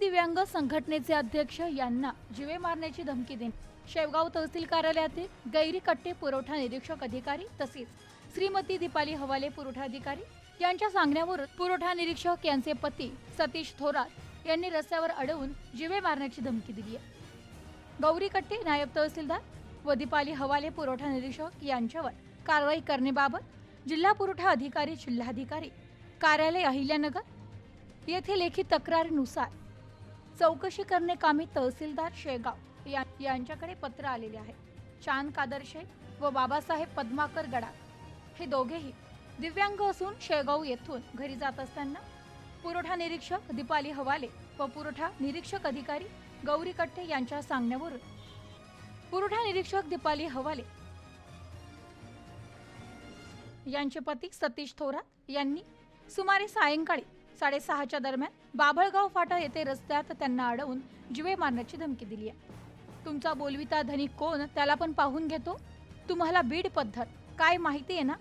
दिव्यांग संघटनेचे अध्यक्ष यांना जीवे मारण्याची धमकी देणे शेवगाव तहसील कार्यालयातील गैरी कट्टे पुरवठा निरीक्षक अधिकारी तसेच श्रीमती दीपाली हवाले पुरवठा अधिकारी यांच्या सांगण्यावरून पुरवठा निरीक्षक यांचे पती सतीश थोरात यांनी रस्त्यावर अडवून जीवे मारण्याची धमकी दिली आहे. गौरी कट्टे नायब तहसीलदार व दीपाली हवाले पुरवठा निरीक्षक यांच्यावर कारवाई करण्याबाबत जिल्हा पुरवठा अधिकारी जिल्हाधिकारी कार्यालय अहिल्यानगर येथे लेखी तक्रारीनुसार चौकशी करणे कामी तहसीलदार शेगाव या- यांच्याकडे पत्र आलेले आहे. चांद कादर शेख व बाबासाहेब पद्माकर गडा हे दोघेही दिव्यांग असून शेगाव येथून घरी जात असताना पुरवठा निरीक्षक दीपाली हवाले व पुरवठा निरीक्षक अधिकारी गौरी कट्टे यांच्या सांगण्यावरून पुरवठा निरीक्षक दीपाली हवाले यांचे पती सतीश थोरात यांनी सुमारे सायंकाळी साडेसहाच्या दरम्यान बाभळगाव फाटा येथे रस्त्यात त्यांना अडवून जीवे मारण्याची धमकी दिली आहे. तुमचा बोलविता धनी कोण त्याला पण पाहून घेतो. तुम्हाला बीड पद्धत काय माहिती आहे ना?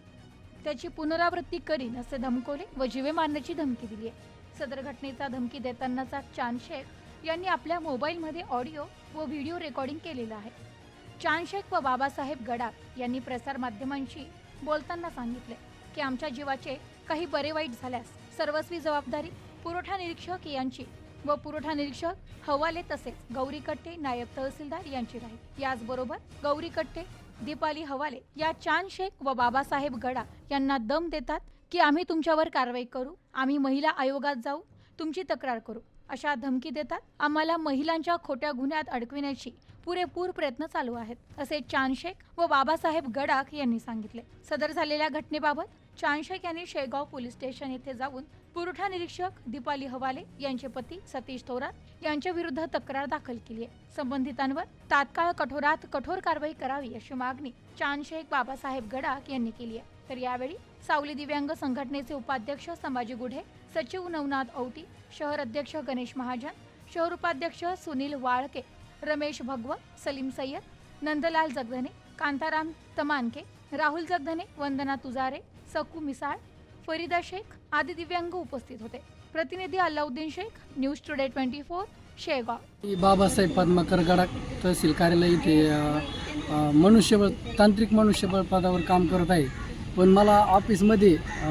त्याची पुनरावृत्ती करीन असे धमकवले व जीवे मारण्याची धमकी दिली आहे. सदर घटनेचा धमकी देतानाचा चांद शेख यांनी आपल्या मोबाईलमध्ये ऑडिओ व व्हिडिओ रेकॉर्डिंग केलेलं आहे. चांद शेख व बाबासाहेब गडाख यांनी प्रसारमाध्यमांशी बोलताना सांगितले की आमच्या जीवाचे काही बरे वाईट झाल्यास सर्वस्वी जबाबदारी पुरवठा निरीक्षक यांची व पुरवठा निरीक्षक हवाले तसेच गौरी कट्टे नायब तहसीलदार यांची राहील. याचबरोबर गौरी कट्टे दीपाली हवाले या चांद शेख व बाबासाहेब गडा यांना दम देतात की आम्ही तुमच्यावर कारवाई करू आम्ही महिला आयोगात जाऊ तुमची तक्रार करू. अशा धमकी देतात आम्हाला महिलांच्या खोट्या गुन्ह्यात अडकविण्याची पुरेपूर प्रयत्न चालू आहेत असे चांदशेख व बाबासाहेब गडाख यांनी सांगितले. सदर झालेल्या घटनेबाबत चांदशेख यांनी शेगाव पोलीस स्टेशन येथे जाऊन पुरवठा निरीक्षक दीपाली हवाले यांचे पती सतीश थोरात यांच्या विरुद्ध तक्रार दाखल केली आहे. संबंधितांवर तात्काळ कठोरात कठोर कारवाई करावी अशी मागणी चांदशेख बाबासाहेब गडाख यांनी केली आहे. तर यावेळी सावली दिव्यांग संघटनेचे उपाध्यक्ष संभाजी गुढे सचिव नवनाथ औटी शहर अध्यक्ष गणेश महाजन शहर उपाध्यक्ष सुनील वाळके रमेश भगवत सलीम सय्यद नंदलाल जगधने कांताराम तमानके राहुल जगधने वंदना तुजारे सकू मिसाळ फरीदा शेख आदी दिव्यांग उपस्थित होते. प्रतिनिधी Allauddin Shaikh news today twenty four Shegaon. Babasaheb Padmakar Gadak tehsil कार्यालय इथे मनुष्यबळ तांत्रिक मनुष्यबळ पदावर काम करत आहे. पण मला ऑफिसमध्ये अ,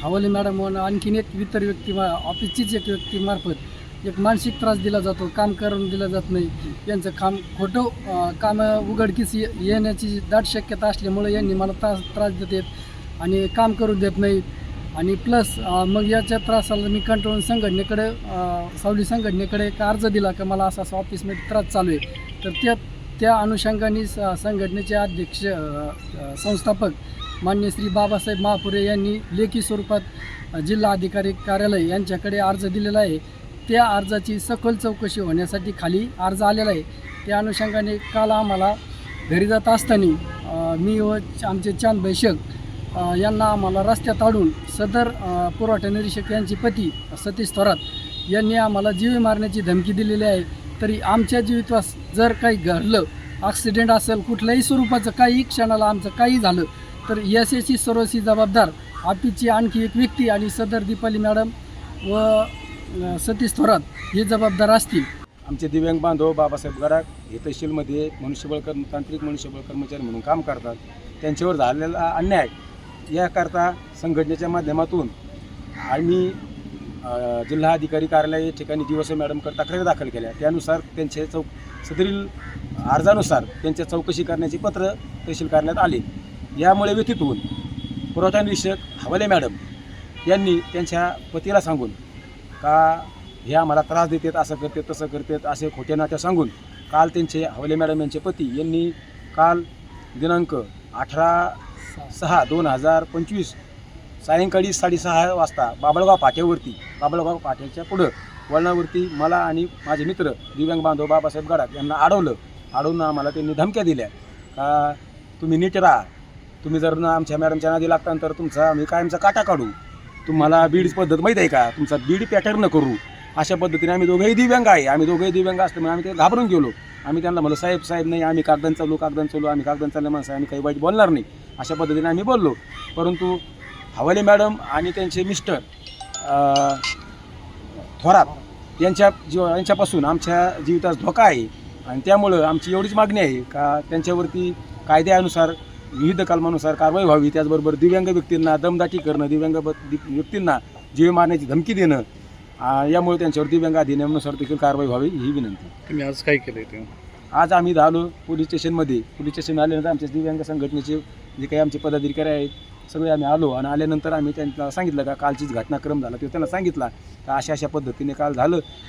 हवाले मॅडम व आणखीन एक इतर व्यक्ती ऑफिसचीच एक व्यक्तीमार्फत एक मानसिक त्रास दिला जातो काम करून दिलं जात नाही. यांचं काम खोटं काम उघडकीस येण्याची दाट शक्यता असल्यामुळे यांनी मला त्रास त्रास देतात आणि काम करू देत नाही. आणि प्लस मग याच्या त्रासाला मी कंट्रोल संघटनेकडे सावली संघटनेकडे एक अर्ज दिला की मला असा असा ऑफिसमध्ये त्रास चालू आहे. तर त्या त्या अनुषंगाने स- संघटनेचे अध्यक्ष संस्थापक मान्य श्री बाबासाहेब महापुरे यांनी लेखी स्वरूपात जिल्हा अधिकारी कार्यालय यांच्याकडे अर्ज दिलेला आहे. त्या अर्जाची सखोल चौकशी होण्यासाठी खाली अर्ज आलेला आहे. त्या अनुषंगाने काल आम्हाला घरी जात असताना मी व आमचे चांद बैशक यांना आम्हाला रस्त्यात आडून सदर पुरवठा निरीक्षक यांचे पती सतीश थोरात यांनी आम्हाला जीवी मारण्याची धमकी दिलेली आहे. तरी आमच्या जीवितवास जर काही घडलं ॲक्सिडेंट असेल कुठल्याही स्वरूपाचं काही क्षणाला आमचं काही झालं तर याच्याची सर्वस्वी जबाबदार आपीची आणखी एक व्यक्ती आणि सदर दीपाली मॅडम व सतीश थोरात हे जबाबदार असतील. आमचे दिव्यांग बांधव बाबासाहेब गराग हे तहसीलमध्ये मनुष्यबळ कर्म तांत्रिक मनुष्यबळ कर्मचारी म्हणून काम करतात. त्यांच्यावर झालेला अन्याय याकरता संघटनेच्या माध्यमातून आम्ही जिल्हाधिकारी जिल्हा अधिकारी कार्यालय या ठिकाणी दिवस मॅडमकडे तक्रारी दाखल केल्या. त्यानुसार त्यांचे चौ सदरील अर्जानुसार त्यांच्या चौकशी करण्याचे पत्र तहसील कार्यालयात आले. यामुळे व्यथित होऊन पुरवठा निरीक्षक हवाले मॅडम यांनी त्यांच्या पतीला सांगून का हे आम्हाला त्रास देतात असं करतात तसं करतात असे खोटे नाट्या सांगून काल त्यांचे हवले मॅडम यांचे पती यांनी काल दिनांक अठरा सहा दोन हजार पंचवीस सायंकाळी साडेसहा वाजता बाबळगाव पाठ्यावरती बाबळगाव पाठ्याच्या पुढं वळणावरती मला आणि माझे मित्र दिव्यांग बांधव बाबासाहेब गडाख यांना अडवलं अडवून आम्हाला त्यांनी धमक्या दिल्या. का तुम्ही नीट राहा. तुम्ही जर ना आमच्या मॅडमच्या नादी लागता तर तुमचा आम्ही कायमचा काटा काढू. तुम्हाला बीड पद्धत माहीत आहे का? तुमचा बीड पॅटर्न करू. अशा पद्धतीने आम्ही दोघंही दिव्यांग आहे. आम्ही दोघंही दिव्यांग असल्यामुळे आम्ही ते घाबरून गेलो. आम्ही त्यांना म्हणलं साहेब साहेब नाही आम्ही कागदान चालू कागदान चालू आम्ही कागदान चालले माणसं आम्ही काही वाईट बोलणार नाही. अशा पद्धतीने आम्ही बोललो. परंतु हवाले मॅडम आणि त्यांचे मिस्टर थोरात यांच्या जीव यांच्यापासून आमच्या जीवितास धोका आहे. आणि त्यामुळं आमची एवढीच मागणी आहे का त्यांच्यावरती कायद्यानुसार विविध कलमानुसार कारवाई व्हावी. त्याचबरोबर दिव्यांग व्यक्तींना दमदाटी करणं दिव्यांग व्यक्तींना जीव मारण्याची धमकी देणं यामुळे त्यांच्यावर दिव्यांग अधिनियमानुसार देखील कारवाई व्हावी ही विनंती. तुम्ही आज काय केलंय ते? आज आम्ही आलो पोलीस स्टेशनमध्ये. पोलीस स्टेशन आल्यानंतर आमच्या दिव्यांग संघटनेचे जे काही आमचे पदाधिकारी आहेत सगळे आम्ही आलो आणि आल्यानंतर आम्ही त्यांना सांगितलं का कालचीच घटनाक्रम झाला. तो त्यांना सांगितला का अशा अशा पद्धतीने काल झालं.